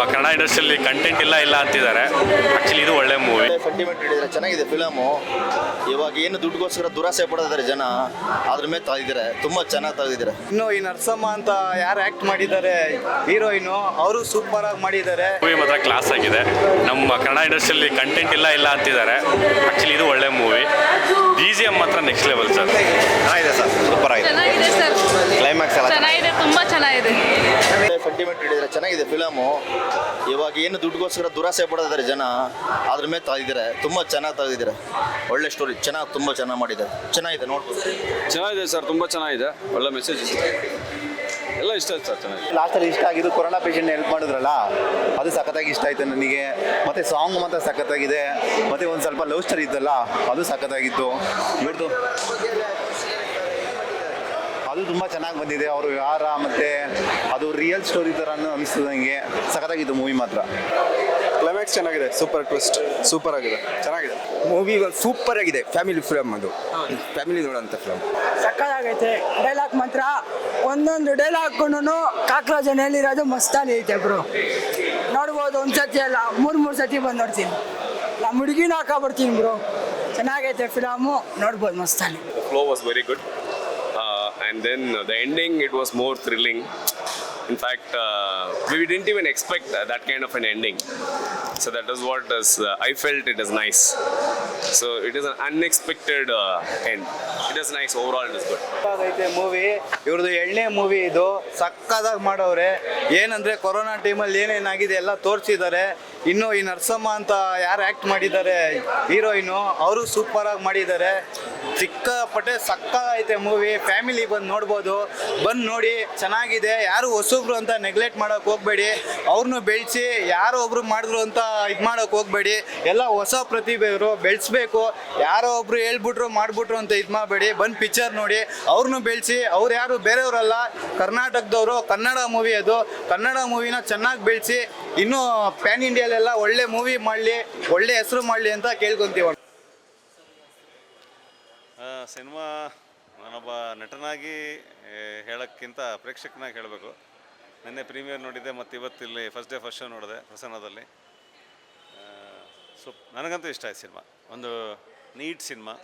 ಕನ್ನಡ ಇಂಡಸ್ಟ್ರಿಯಲ್ಲಿ ಕಂಟೆಂಟ್ ಇಲ್ಲ ಇಲ್ಲ ಅಂತಿದ್ದಾರೆ. ಆಕ್ಚುಲಿ ಇದು ಒಳ್ಳೆ ಮೂವಿ ಸೆಂಟಿಮೆಂಟ್ ಹಿಡಿದ್ರೆ ಚೆನ್ನಾಗಿದೆ ಫಿಲಮು ಇವಾಗ ಏನು ದುಡ್ಡುಗೋಸ್ಕರ ದುರಾಸೆ ಪಡೋದಾರೆ ಜನ ಅದ್ರ ಮೇಲೆ ತೆಗೆದಿದ್ದಾರೆ ತುಂಬ ಚೆನ್ನಾಗಿ ತೆಗೆದಿದ್ದಾರೆ ಇನ್ನು ಈ ನರಸಮ್ಮ ಅಂತ ಯಾರು ಆಕ್ಟ್ ಮಾಡಿದ್ದಾರೆ ಹೀರೋಯಿನು ಅವರು ಸೂಪರ್ ಆಗಿ ಮಾಡಿದ್ದಾರೆ. ಮೂವಿ ಮಾತ್ರ ಕ್ಲಾಸ್ ಆಗಿದೆ. ನಮ್ಮ ಕನ್ನಡ ಇಂಡಸ್ಟ್ರಿಯಲ್ಲಿ ಕಂಟೆಂಟ್ ಇಲ್ಲ ಇಲ್ಲ ಅಂತಿದ್ದಾರೆ. ಆಕ್ಚುಲಿ ಇದು ಒಳ್ಳೆ ಮೂವಿ ಡಿ ಜಿ ಎಂ ಮಾತ್ರ ನೆಕ್ಸ್ಟ್ ಲೆವೆಲ್ ಸರ್ ಚೆನ್ನಾಗಿದೆ ಸರ್ ಸೂಪರ್ ಆಗಿದೆ. ಚೆನ್ನಾಗಿದೆ ಸರ್ ಕ್ಲೈಮ್ಯಾಕ್ಸ್ ಎಲ್ಲ ಚೆನ್ನಾಗಿದೆ ತುಂಬಾ ಚೆನ್ನಾಗಿದೆ. ಸೆಂಟಿಮೆಂಟ್ ಹಿಡಿದ್ರೆ ಚೆನ್ನಾಗಿದೆ ಫಿಲಮು ಇವಾಗ ಏನು ದುಡ್ಡುಗೋಸ್ಕರ ದುರಾಸೆ ಪಡೋದಾರೆ ಜನ ಅದ್ರ ಮೇಲೆ ತೆಗೆದಿದ್ದಾರೆ ತುಂಬ ಚೆನ್ನಾಗಿ ತೆಗೆದಿದ್ದಾರೆ ಒಳ್ಳೆ ಸ್ಟೋರಿ ಚೆನ್ನಾಗಿ ತುಂಬ ಚೆನ್ನಾಗಿ ಮಾಡಿದ್ದಾರೆ. ಚೆನ್ನಾಗಿದೆ ನೋಡ್ಬೋದು. ಚೆನ್ನಾಗಿದೆ ಸರ್ ತುಂಬ ಚೆನ್ನಾಗಿದೆ. ಒಳ್ಳೆ ಮೆಸೇಜ್ ಎಲ್ಲ ಇಷ್ಟ ಆಯ್ತು ಸರ್ ಚೆನ್ನಾಗಿ ಲಾಸ್ಟಲ್ಲಿ ಇಷ್ಟ ಆಗಿದ್ದು ಕೊರೋನಾ ಪೇಷಂಟ್ ಹೆಲ್ಪ್ ಮಾಡಿದ್ರಲ್ಲ ಅದು ಸಖತ್ತಾಗಿ ಇಷ್ಟ ಆಯ್ತು ನನಗೆ. ಮತ್ತೆ ಸಾಂಗ್ ಮಾತ್ರ ಸಖತ್ತಾಗಿದೆ. ಮತ್ತೆ ಒಂದು ಸ್ವಲ್ಪ ಲವ್ ಸ್ಟೋರಿ ಇದ್ದಲ್ಲ ಅದು ಸಖತ್ತಾಗಿತ್ತು. ಇವ್ರದ್ದು ಅದು ತುಂಬ ಚೆನ್ನಾಗಿ ಬಂದಿದೆ. ಅವರು ವ್ಯವಹಾರ ಮತ್ತೆ ಅದು ರಿಯಲ್ ಸ್ಟೋರಿ ಥರ ಅನಿಸ್ತದೆ ನನಗೆ ಸಖತ್ತಾಗಿತ್ತು ಮೂವಿ ಮಾತ್ರ. ಕ್ಲೈಮ್ಯಾಕ್ಸ್ ಚೆನ್ನಾಗಿದೆ. ಸೂಪರ್ ಟ್ವಿಸ್ಟ್ ಸೂಪರ್ ಆಗಿದೆ. ಚೆನ್ನಾಗಿದೆ. ಮೂವಿ ಸೂಪರ್ ಆಗಿದೆ. ಫ್ಯಾಮಿಲಿ ಫಿಲಮ್ ಅದು. ಫ್ಯಾಮಿಲಿ ನೋಡೋಂಥ ಫಿಲಮ್ ಸಕ್ಕತ್ತಾಗೈತೆ ಡೈಲಾಗ್ ಮಾತ್ರ ಒಂದೊಂದು ಡೈಲಾಗ್ ಹಾಕೊಂಡು ಕಾಕ್ರೋಜನ್ ಹೇಳಿರೋದು ಮಸ್ತಾನಿ ಐತೆ ಬ್ರೋ. ನೋಡ್ಬೋದು ಒಂದು ಸತಿ ಅಲ್ಲ ಮೂರು ಮೂರು ಸತಿ ಬಂದು ನೋಡ್ತೀನಿ. ನಮ್ಮ ಹುಡುಗಿನ ಹಾಕೊಬಿಡ್ತೀನಿ ಬ್ರೋ. ಚೆನ್ನಾಗೈತೆ ಫಿಲಮು ನೋಡ್ಬೋದು Mastani flow was very. Uh, and then uh, the ending, it was more thrilling. In fact, uh, we didn't even expect that, that kind of an ending. So that is what is, uh, I felt it is nice. So it is an unexpected uh, end. It is nice. Overall, it is good. ಐತೆ movie ಇವ್ರದ್ದು ಎಣ್ಣೆ movie ಇದು ಸಕ್ಕದಾಗಿ ಮಾಡವ್ರೆ ಏನಂದ್ರೆ corona ಟೈಮಲ್ಲಿ ಏನೇನಾಗಿದೆ ಎಲ್ಲ ತೋರಿಸಿದ್ದಾರೆ ಇನ್ನು ಈ ನರಸಮ್ಮ ಅಂತ ಯಾರು ಆಕ್ಟ್ ಮಾಡಿದ್ದಾರೆ ಹೀರೋಯಿನು ಅವರು ಸೂಪರ್ ಆಗಿ ಮಾಡಿದ್ದಾರೆ ಸಿಕ್ಕಾಪಟ್ಟೆ ಸಕ್ಕ ಐತೆ ಮೂವಿ ಫ್ಯಾಮಿಲಿ ಬಂದು ನೋಡ್ಬೋದು. ಬಂದು ನೋಡಿ, ಚೆನ್ನಾಗಿದೆ. ಯಾರು ಹೊಸಬ್ರು ಅಂತ ನೆಗ್ಲೆಕ್ಟ್ ಮಾಡೋಕೆ ಹೋಗ್ಬೇಡಿ. ಅವ್ರನ್ನೂ ಬೆಳೆಸಿ, ಯಾರೋ ಒಬ್ರು ಮಾಡಿದ್ರು ಅಂತ ಇದು ಮಾಡೋಕೆ ಹೋಗ್ಬೇಡಿ. ಎಲ್ಲ ಹೊಸ ಪ್ರತಿಭೆಯವರು ಬೆಳೆಸ್ಬೇಕು. ಯಾರೋ ಒಬ್ರು ಹೇಳ್ಬಿಟ್ರು, ಮಾಡಿಬಿಟ್ರು ಅಂತ ಇದು ಮಾಡಬೇಡಿ. ಬಂದು ಪಿಕ್ಚರ್ ನೋಡಿ ಅವ್ರನ್ನೂ ಬೆಳೆಸಿ, ಅವ್ರು ಯಾರು ಬೇರೆಯವರಲ್ಲ, ಕರ್ನಾಟಕದವರು, ಕನ್ನಡ ಮೂವಿ ಅದು. ಕನ್ನಡ ಮೂವಿನ ಚೆನ್ನಾಗಿ ಬೆಳೆಸಿ, ಇನ್ನೂ ಪ್ಯಾನ್ ಇಂಡಿಯಾಲೆಲ್ಲ ಒಳ್ಳೆ ಮೂವಿ ಮಾಡಲಿ, ಒಳ್ಳೆ ಹೆಸರು ಮಾಡಲಿ ಅಂತ ಕೇಳ್ಕೊಂತೀವಿ ಸಿನಿಮಾ ನಾನೊಬ್ಬ ನಟನಾಗಿ ಹೇಳೋಕ್ಕಿಂತ ಪ್ರೇಕ್ಷಕನಾಗಿ ಹೇಳಬೇಕು. ನಿನ್ನೆ ಪ್ರೀಮಿಯರ್ ನೋಡಿದ್ದೆ, ಮತ್ತು ಇವತ್ತು ಇಲ್ಲಿ ಫಸ್ಟ್ ಡೇ ಫಸ್ಟ್ ಶೋ ನೋಡಿದೆ, ಪ್ರಸನ್ನದಲ್ಲಿ. ಸೊ, ನನಗಂತೂ ಇಷ್ಟ ಆಯ್ತು ಸಿನಿಮಾ. ಒಂದು ನೀಟ್ ಸಿನಿಮಾ.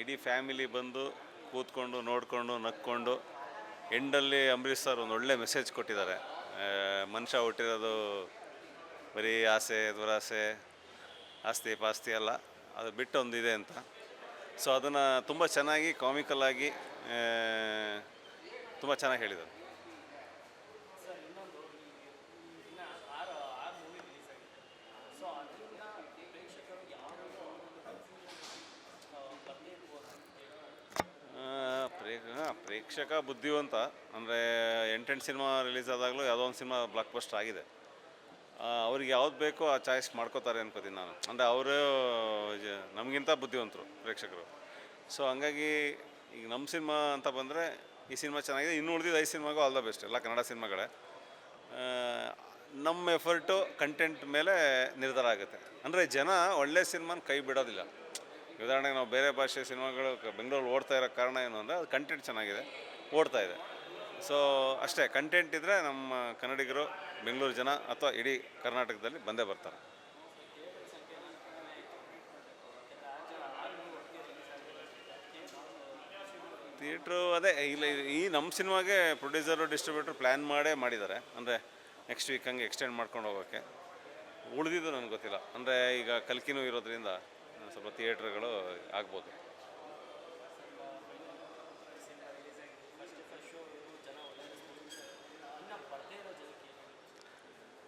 ಇಡೀ ಫ್ಯಾಮಿಲಿ ಬಂದು ಕೂತ್ಕೊಂಡು, ನೋಡಿಕೊಂಡು, ನಕ್ಕೊಂಡು, ಎಂಡಲ್ಲಿ ಅಂಬರೀಷ್ ಸರ್ ಒಂದು ಒಳ್ಳೆ ಮೆಸೇಜ್ ಕೊಟ್ಟಿದ್ದಾರೆ. ಮನುಷ್ಯ ಹುಟ್ಟಿರೋದು ಬರೀ ಆಸೆ, ದುರಾಸೆ, ಆಸ್ತಿ, ಪಾಸ್ತಿ ಅಲ್ಲ, ಅದು ಬಿಟ್ಟು ಒಂದಿದೆ ಅಂತ. ಸೊ ಅದನ್ನು ತುಂಬ ಚೆನ್ನಾಗಿ ಕಾಮಿಕಲ್ ಆಗಿ ತುಂಬ ಚೆನ್ನಾಗಿ ಹೇಳಿದರು ಆ, ಪ್ರೇ ಹಾಂ ಪ್ರೇಕ್ಷಕ ಬುದ್ಧಿವಂತ. ಅಂದರೆ ಎಂಟೆಂಟು ಸಿನಿಮಾ ರಿಲೀಸ್ ಆದಾಗಲೂ ಯಾವುದೋ ಒಂದು ಸಿನಿಮಾ ಬ್ಲಾಕ್ ಬಸ್ಟರ್ ಆಗಿದೆ. ಅವ್ರಿಗೆ ಯಾವ್ದು ಬೇಕೋ ಆ ಚಾಯ್ಸ್ ಮಾಡ್ಕೋತಾರೆ ಅನ್ಕೋತೀನಿ ನಾನು. ಅಂದರೆ ಅವರು ನಮಗಿಂತ ಬುದ್ಧಿವಂತರು ಪ್ರೇಕ್ಷಕರು. ಸೊ ಹಂಗಾಗಿ ಈಗ ನಮ್ಮ ಸಿನಿಮಾ ಅಂತ ಬಂದರೆ ಈ ಸಿನಿಮಾ ಚೆನ್ನಾಗಿದೆ. ಇನ್ನು ಉಳಿದಿದ್ದು ಐದು ಸಿನಿಮಾಗೂ ಆಲ್ ದ ಬೆಸ್ಟ್ ಎಲ್ಲ ಕನ್ನಡ ಸಿನಿಮಾಗಳೇ. ನಮ್ಮ ಎಫರ್ಟು ಕಂಟೆಂಟ್ ಮೇಲೆ ನಿರ್ಧಾರ ಆಗುತ್ತೆ. ಅಂದರೆ ಜನ ಒಳ್ಳೆ ಸಿನಿಮಾನ ಕೈ ಬಿಡೋದಿಲ್ಲ. ಉದಾಹರಣೆಗೆ ನಾವು ಬೇರೆ ಭಾಷೆ ಸಿನಿಮಾಗಳು ಬೆಂಗಳೂರಲ್ಲಿ ಓಡ್ತಾ ಇರೋ ಕಾರಣ ಏನು ಅಂದರೆ ಅದು ಕಂಟೆಂಟ್ ಚೆನ್ನಾಗಿದೆ, ಓಡ್ತಾ ಇದೆ. ಸೊ ಅಷ್ಟೇ ಕಂಟೆಂಟ್ ಇದ್ದರೆ ನಮ್ಮ ಕನ್ನಡಿಗರು ಬೆಂಗಳೂರು ಜನ ಅಥವಾ ಇಡೀ ಕರ್ನಾಟಕದಲ್ಲಿ ಬಂದೇ ಬರ್ತಾರೆ. ಥಿಯೇಟ್ರು ಅದೇ, ಇಲ್ಲ ಈ ನಮ್ಮ ಸಿನಿಮಾಗೆ ಪ್ರೊಡ್ಯೂಸರು, ಡಿಸ್ಟ್ರಿಬ್ಯೂಟ್ರು ಪ್ಲ್ಯಾನ್ ಮಾಡೇ ಮಾಡಿದ್ದಾರೆ. ಅಂದರೆ ನೆಕ್ಸ್ಟ್ ವೀಕ್ ಹಂಗೆ ಎಕ್ಸ್ಟೆಂಡ್ ಮಾಡ್ಕೊಂಡು ಹೋಗೋಕ್ಕೆ. ಉಳಿದಿದ್ದು ನನಗೆ ಗೊತ್ತಿಲ್ಲ. ಅಂದರೆ ಈಗ ಕಲ್ಕಿನೂ ಇರೋದ್ರಿಂದ ಸ್ವಲ್ಪ ಥಿಯೇಟ್ರ್ಗಳು ಆಗ್ಬೋದು.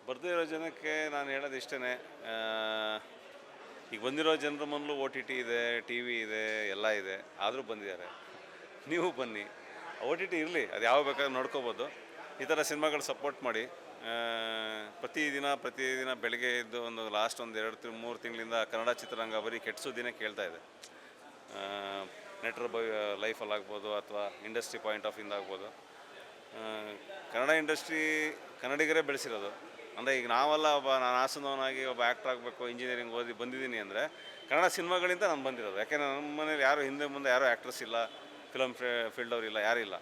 ಬರ್ದೇ ಇರೋ ಜನಕ್ಕೆ ನಾನು ಹೇಳೋದು ಇಷ್ಟೇ ಈಗ ಬಂದಿರೋ ಜನರ ಮೊದಲು ಓ ಟಿ ಟಿ ಇದೆ ಟಿ ವಿ ಇದೆ, ಎಲ್ಲ ಇದೆ. ಆದರೂ ಬಂದಿದ್ದಾರೆ. ನೀವು ಬನ್ನಿ. ಓ ಟಿ ಟಿ ಇರಲಿ, ಅದು ಯಾವ ಬೇಕಾದ್ರೂ ನೋಡ್ಕೋಬೋದು. ಈ ಥರ ಸಿನಿಮಾಗಳು ಸಪೋರ್ಟ್ ಮಾಡಿ. ಪ್ರತಿದಿನ ಪ್ರತಿದಿನ ಬೆಳಗ್ಗೆ ಇದ್ದು ಒಂದು ಲಾಸ್ಟ್ ಒಂದು ಎರಡು ಮೂರು ತಿಂಗಳಿಂದ ಕನ್ನಡ ಚಿತ್ರರಂಗ ಬರೀ ಕೆಟ್ಟ ಕೇಳ್ತಾ ಇದೆ. ನೆಟ್ರ ಬ ಲೈಫಲ್ಲಿ ಆಗ್ಬೋದು ಅಥವಾ ಇಂಡಸ್ಟ್ರಿ ಪಾಯಿಂಟ್ ಆಫ್ ಇಂದ ಆಗ್ಬೋದು. ಕನ್ನಡ ಇಂಡಸ್ಟ್ರಿ ಕನ್ನಡಿಗರೇ ಬೆಳೆಸಿರೋದು. ಅಂದರೆ ಈಗ ನಾವೆಲ್ಲ ಒಬ್ಬ ನಾನು ಹಾಸನವನಾಗಿ ಒಬ್ಬ ಆ್ಯಕ್ಟ್ರ್ ಆಗಬೇಕು ಇಂಜಿನಿಯರಿಂಗ್ ಓದಿ ಬಂದಿದ್ದೀನಿ ಅಂದರೆ ಕನ್ನಡ ಸಿನಿಮಾಗಳಿಂದ ನಾನು ಬಂದಿರೋದು. ಯಾಕೆಂದರೆ ನಮ್ಮ ಮನೇಲಿ ಯಾರು ಹಿಂದೆ ಮುಂದೆ ಯಾರೂ ಆ್ಯಕ್ಟ್ರಸ್ ಇಲ್ಲ ಫಿಲಮ್ ಫೀಲ್ಡ್ ಅವ್ರು ಇಲ್ಲ, ಯಾರೂ ಇಲ್ಲ.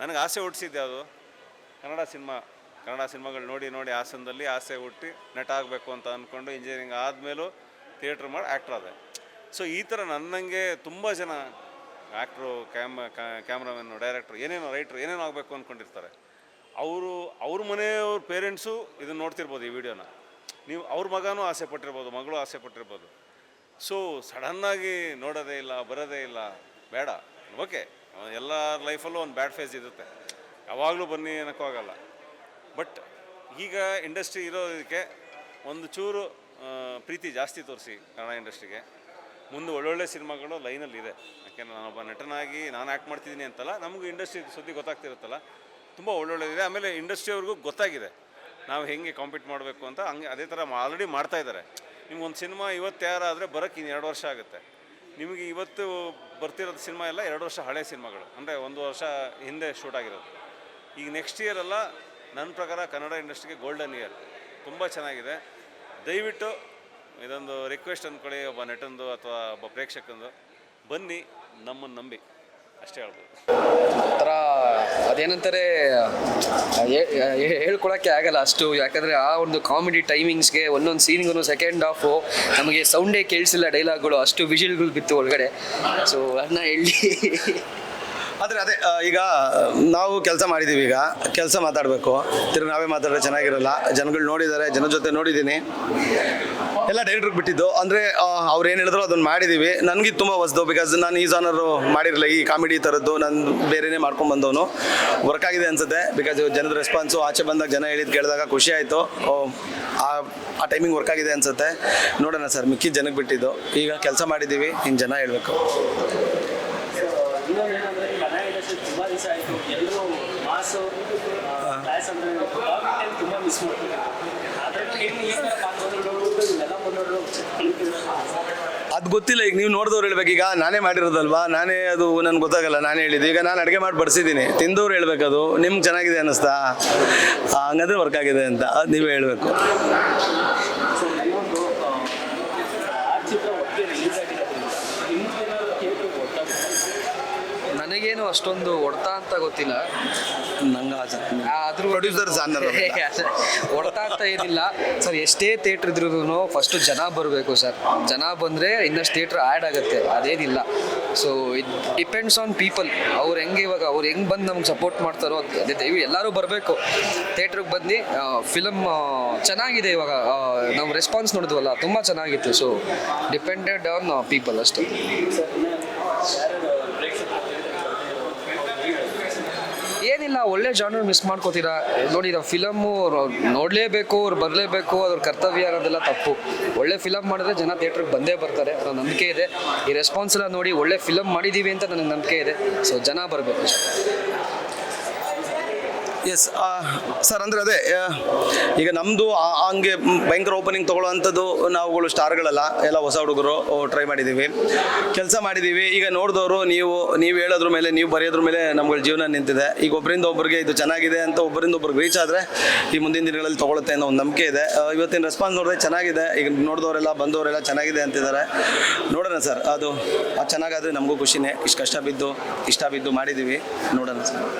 ನನಗೆ ಆಸೆ ಹುಟ್ಟಿಸಿದ್ದು ಅದು ಕನ್ನಡ ಸಿನಿಮಾ. ಕನ್ನಡ ಸಿನಿಮಾಗಳು ನೋಡಿ ನೋಡಿ ಹಾಸನದಲ್ಲಿ ಆಸೆ ಹುಟ್ಟಿ ನಟ ಆಗಬೇಕು ಅಂತ ಅಂದ್ಕೊಂಡು ಇಂಜಿನಿಯರಿಂಗ್ ಆದಮೇಲೂ ಥಿಯೇಟ್ರ್ ಮಾಡಿ ಆ್ಯಕ್ಟ್ರ್ ಆದೆ. ಸೊ ಈ ಥರ ನನ್ನಂಗೆ ತುಂಬ ಜನ ಆ್ಯಕ್ಟ್ರು ಕ್ಯಾಮ್ ಕ್ಯಾಮ್ರಾಮನ್ನು ಡೈರೆಕ್ಟ್ರು ಏನೇನೋ ರೈಟ್ರು ಏನೇನೋ ಆಗಬೇಕು ಅಂದ್ಕೊಂಡಿರ್ತಾರೆ ಅವರು, ಅವ್ರ ಮನೆಯವ್ರ ಪೇರೆಂಟ್ಸು ಇದನ್ನು ನೋಡ್ತಿರ್ಬೋದು ಈ ವಿಡಿಯೋನ. ನೀವು ಅವ್ರ ಮಗನೂ ಆಸೆ ಪಟ್ಟಿರ್ಬೋದು, ಮಗಳು ಆಸೆ ಪಟ್ಟಿರ್ಬೋದು. ಸೊ ಸಡನ್ನಾಗಿ ನೋಡೋದೇ ಇಲ್ಲ, ಬರೋದೇ ಇಲ್ಲ, ಬೇಡ. ಓಕೆ ಎಲ್ಲ ಲೈಫಲ್ಲೂ ಒಂದು ಬ್ಯಾಡ್ ಫೇಸ್ ಇರುತ್ತೆ. ಯಾವಾಗಲೂ ಬನ್ನಿ ಅನ್ನೋಕ್ಕೂ ಆಗಲ್ಲ. ಬಟ್ ಈಗ ಇಂಡಸ್ಟ್ರಿ ಇರೋದಕ್ಕೆ ಒಂದು ಚೂರು ಪ್ರೀತಿ ಜಾಸ್ತಿ ತೋರಿಸಿ ಕನ್ನಡ ಇಂಡಸ್ಟ್ರಿಗೆ ಮುಂದೆ ಒಳ್ಳೊಳ್ಳೆ ಸಿನಿಮಾಗಳು ಲೈನಲ್ಲಿ ಇದೆ. ಯಾಕೆಂದರೆ ನಾನೊಬ್ಬ ನಟನಾಗಿ, ನಾನು ಆ್ಯಕ್ಟ್ ಮಾಡ್ತಿದ್ದೀನಿ ಅಂತಲ್ಲ, ನಮಗೂ ಇಂಡಸ್ಟ್ರಿ ಸುದ್ದಿ ಗೊತ್ತಾಗ್ತಿರುತ್ತಲ್ಲ. ತುಂಬ ಒಳ್ಳೊಳ್ಳೆದಿದೆ. ಆಮೇಲೆ ಇಂಡಸ್ಟ್ರಿಯವ್ರಿಗೂ ಗೊತ್ತಾಗಿದೆ. ನಾವು ಹೆಂಗೆ ಕಾಂಪೀಟ್ ಮಾಡಬೇಕು ಅಂತ. ಹಂಗೆ ಅದೇ ಥರ ಆಲ್ರೆಡಿ ಮಾಡ್ತಾ ಇದ್ದಾರೆ. ನಿಮ್ಗೊಂದು ಸಿನಿಮಾ ಇವತ್ತು ತಯಾರಾದರೆ ಬರೋಕ್ಕೆ ಇನ್ನು ಎರಡು ವರ್ಷ ಆಗುತ್ತೆ. ನಿಮಗೆ ಇವತ್ತು ಬರ್ತಿರೋದು ಸಿನಿಮಾ ಎಲ್ಲ ಎರಡು ವರ್ಷ ಹಳೆ ಸಿನಿಮಾಗಳು. ಅಂದರೆ ಒಂದು ವರ್ಷ ಹಿಂದೆ ಶೂಟ್ ಆಗಿರೋದು. ಈಗ ನೆಕ್ಸ್ಟ್ ಇಯರ್ ಎಲ್ಲ ನನ್ನ ಪ್ರಕಾರ ಕನ್ನಡ ಇಂಡಸ್ಟ್ರಿಗೆ ಗೋಲ್ಡನ್ ಇಯರ್ ತುಂಬ ಚೆನ್ನಾಗಿದೆ. ದಯವಿಟ್ಟು ಇದೊಂದು ರಿಕ್ವೆಸ್ಟ್ ಅಂದ್ಕೊಳ್ಳಿ, ಒಬ್ಬ ನಟಂದು ಅಥವಾ ಒಬ್ಬ ಪ್ರೇಕ್ಷಕಂದು. ಬನ್ನಿ, ನಮ್ಮನ್ನು ನಂಬಿ. ಅಷ್ಟೇ ಹೇಳ್ಬೋದು. ಒಂಥರ ಅದೇನಂತಾರೆ ಹೇಳ್ಕೊಳಕ್ಕೆ ಆಗಲ್ಲ ಅಷ್ಟು. ಯಾಕಂದ್ರೆ ಆ ಒಂದು ಕಾಮಿಡಿ ಟೈಮಿಂಗ್ಸ್ಗೆ ಒಂದೊಂದು ಸೀನ್ಗೂ ಸೆಕೆಂಡ್ ಹಾಫು ನಮಗೆ ಸೌಂಡೇ ಕೇಳಿಸಿಲ್ಲ ಡೈಲಾಗ್ಗಳು ಅಷ್ಟು ವಿಷಲ್ಗಳು ಬಿತ್ತು ಒಳಗಡೆ. ಸೊ ಅದನ್ನ ಹೇಳಿ. ಆದರೆ ಅದೇ ಈಗ, ನಾವು ಕೆಲಸ ಮಾಡಿದ್ದೀವಿ ಈಗ, ಕೆಲಸ ಮಾತಾಡಬೇಕು. ತಿರುಗಿ ನಾವೇ ಮಾತಾಡೋದು ಚೆನ್ನಾಗಿರಲ್ಲ. ಜನಗಳು ನೋಡಿದ್ದಾರೆ ಜನ ಜೊತೆ ನೋಡಿದ್ದೀನಿ ಎಲ್ಲ ಡೈರೆಕ್ಟ್ರಿಗೆ ಬಿಟ್ಟಿದ್ದು. ಅಂದರೆ ಅವ್ರು ಏನು ಹೇಳಿದ್ರು ಅದನ್ನು ಮಾಡಿದ್ದೀವಿ ನನಗೆ ತುಂಬ ಹೊಸ್ದು ಬಿಕಾಸ್ ನಾನು ಈ ಜಾನರು ಮಾಡಿರಲಿಲ್ಲ. ಈ ಕಾಮಿಡಿ ಥರದ್ದು ನಾನು ಬೇರೆನೇ ಮಾಡ್ಕೊಂಡು ಬಂದವನು ವರ್ಕ್ ಆಗಿದೆ ಅನ್ಸುತ್ತೆ. ಬಿಕಾಸ್ ಜನದ ರೆಸ್ಪಾನ್ಸು ಆಚೆ ಬಂದಾಗ ಜನ ಹೇಳಿದ್ದು ಕೇಳಿದಾಗ ಖುಷಿ ಆಯಿತು. ಆ ಆ ಟೈಮಿಂಗ್ ವರ್ಕ್ ಆಗಿದೆ ಅನ್ಸುತ್ತೆ. ನೋಡೋಣ ಸರ್, ಮಿಕ್ಕಿ ಜನಕ್ಕೆ ಬಿಟ್ಟಿದ್ದು. ಈಗ ಕೆಲಸ ಮಾಡಿದ್ದೀವಿ ಇನ್ನು ಜನ ಹೇಳಬೇಕು. ಇನ್ನೊಂದೇನಂದ್ರೆ ಕನ್ನಡ ಇಂಡಸ್ಟ್ರಿ ತುಂಬ ದಿವಸ ಆಯಿತು ಎಲ್ಲರೂ ಮಾಸು ಕ್ಲಾಸ್ ಅಂದರೆ ತುಂಬ ಮಿಸ್ ಮಾಡ್ತಿದ್ದಾರೆ ಆದ್ರೂ ಏನು ಈ ಥರ ಪಾತ್ರಗಳು ನೋಡ್ಬಿಟ್ಟು ಇವೆಲ್ಲ ಬಂದವರು ಅದು ಗೊತ್ತಿಲ್ಲ ಈಗ ನೀವು ನೋಡಿದವ್ರು ಹೇಳ್ಬೇಕು ಈಗ ನಾನೇ ಮಾಡಿರೋದಲ್ವಾ ನಾನೇ ಅದು ನನ್ಗೆ ಗೊತ್ತಾಗಲ್ಲ ನಾನೇ ಹೇಳಿದ್ದು ಈಗ ನಾನು ಅಡುಗೆ ಮಾಡಿ ಬಡಿಸಿದ್ದೀನಿ ತಿಂದವ್ರು ಹೇಳ್ಬೇಕದು ನಿಮ್ಗೆ ಚೆನ್ನಾಗಿದೆ ಅನ್ನಿಸ್ತಾ ಹಂಗಂದ್ರೆ ವರ್ಕ್ ಆಗಿದೆ ಅಂತ ಅದು ನೀವೇ ಹೇಳಬೇಕು ಸೊ ಇನ್ನೊಂದು ಆ ಚಿತ್ರ ಒಟ್ಟಿಗೆ ರಿಲೀಸ್ ಆಗಿರೋದ್ರಿಂದ ನಿಮ್ಗೇನಾದ್ರು ಥಿಯೇಟ್ರಿಗೆ ಗೊತ್ತಾಗುತ್ತೆ ನನಗೇನು ಅಷ್ಟೊಂದು ಹೊಡ್ತಾ ಅಂತ ಗೊತ್ತಿಲ್ಲ. ನಂಗೆ ಆದ್ರೂ ಪ್ರೊಡ್ಯೂಸರ್ ಜಾನರ್ ಹೊಡ್ತಾ ಅಂತ ಏನಿಲ್ಲ. ಸರ್ ಎಷ್ಟೇ ಥಿಯೇಟರ್ ಇದ್ರೂ ಫಸ್ಟ್ ಜನ ಬರಬೇಕು ಸರ್. ಜನ ಬಂದರೆ ಇನ್ನಷ್ಟು ಥಿಯೇಟರ್ ಆ್ಯಡ್ ಆಗುತ್ತೆ. ಅದೇನಿಲ್ಲ. So it depends on people ಅವ್ರು ಹೆಂಗೆ ಇವಾಗ ಅವ್ರು ಹೆಂಗೆ ಬಂದು ನಮ್ಗೆ ಸಪೋರ್ಟ್ ಮಾಡ್ತಾರೋ ಅದ್- ಅದೇ ದಯವಿ ಎಲ್ಲರೂ ಬರಬೇಕು. ಥಿಯೇಟ್ರಿಗೆ ಬಂದು ಫಿಲಮ್ ಚೆನ್ನಾಗಿದೆ ಇವಾಗ. ನಾವು ರೆಸ್ಪಾನ್ಸ್ ನೋಡಿದ್ವಲ್ಲ ತುಂಬ ಚೆನ್ನಾಗಿತ್ತು. ಸೊ ಡಿಪೆಂಡೆಡ್ ಆನ್ ಪೀಪಲ್ ಅಷ್ಟೇ ಏನಿಲ್ಲ ಒಳ್ಳೆ ಜಾನರ್ ಮಿಸ್ ಮಾಡ್ಕೋತೀರಾ? ನೋಡಿ ನಾವು ಫಿಲಮ್ಮು ನೋಡಲೇಬೇಕು, ಅವ್ರು ಬರಲೇಬೇಕು, ಅದ್ರ ಕರ್ತವ್ಯ ಅನ್ನೋದೆಲ್ಲ ತಪ್ಪು. ಒಳ್ಳೆ ಫಿಲಮ್ ಮಾಡಿದ್ರೆ ಜನ ಥಿಯೇಟ್ರಿಗೆ ಬಂದೇ ಬರ್ತಾರೆ ಅನ್ನೋ ನಂಬಿಕೆ ಇದೆ. ಈ ರೆಸ್ಪಾನ್ಸ್ ಎಲ್ಲ ನೋಡಿ ಒಳ್ಳೆ ಫಿಲಮ್ ಮಾಡಿದ್ದೀವಿ ಅಂತ ನನಗೆ ನಂಬಿಕೆ ಇದೆ. ಸೊ ಜನ ಬರಬೇಕು. ಎಸ್ ಸರ್ ಅಂದರೆ ಅದೇ ಈಗ ನಮ್ಮದು ಹಂಗೆ ಭಯಂಕರ ಓಪನಿಂಗ್ ತೊಗೊಳ್ಳೋವಂಥದ್ದು ನಾವುಗಳು ಸ್ಟಾರ್ಗಳಲ್ಲ ಎಲ್ಲ ಹೊಸ ಹುಡುಗರು ಟ್ರೈ ಮಾಡಿದ್ದೀವಿ. ಕೆಲಸ ಮಾಡಿದ್ದೀವಿ. ಈಗ ನೋಡಿದವರು, ನೀವು ನೀವು ಹೇಳೋದ್ರ ಮೇಲೆ, ನೀವು ಬರೆಯೋದ್ರ ಮೇಲೆ ನಮ್ಗಳ ಜೀವನ ನಿಂತಿದೆ. ಈಗ ಒಬ್ಬರಿಂದ ಒಬ್ಬರಿಗೆ ಇದು ಚೆನ್ನಾಗಿದೆ ಅಂತ ಒಬ್ಬರಿಂದ ಒಬ್ರಿಗೆ ರೀಚ್ ಆದರೆ ಈ ಮುಂದಿನ ದಿನಗಳಲ್ಲಿ ತೊಗೊಳುತ್ತೆ ಅನ್ನೋ ಒಂದು ನಂಬಿಕೆ ಇದೆ. ಇವತ್ತಿನ ರೆಸ್ಪಾನ್ಸ್ ನೋಡಿದ್ರೆ ಚೆನ್ನಾಗಿದೆ. ಈಗ ನೋಡಿದವರೆಲ್ಲ, ಬಂದವರೆಲ್ಲ ಚೆನ್ನಾಗಿದೆ ಅಂತಿದ್ದಾರೆ. ನೋಡೋಣ ಸರ್ ಅದು ಅದು ಚೆನ್ನಾಗಾದರೆ ನಮಗೂ ಖುಷಿನೇ. ಇಷ್ಟು ಕಷ್ಟ ಬಿದ್ದು, ಇಷ್ಟ ಬಿದ್ದು ಮಾಡಿದ್ದೀವಿ. ನೋಡೋಣ ಸರ್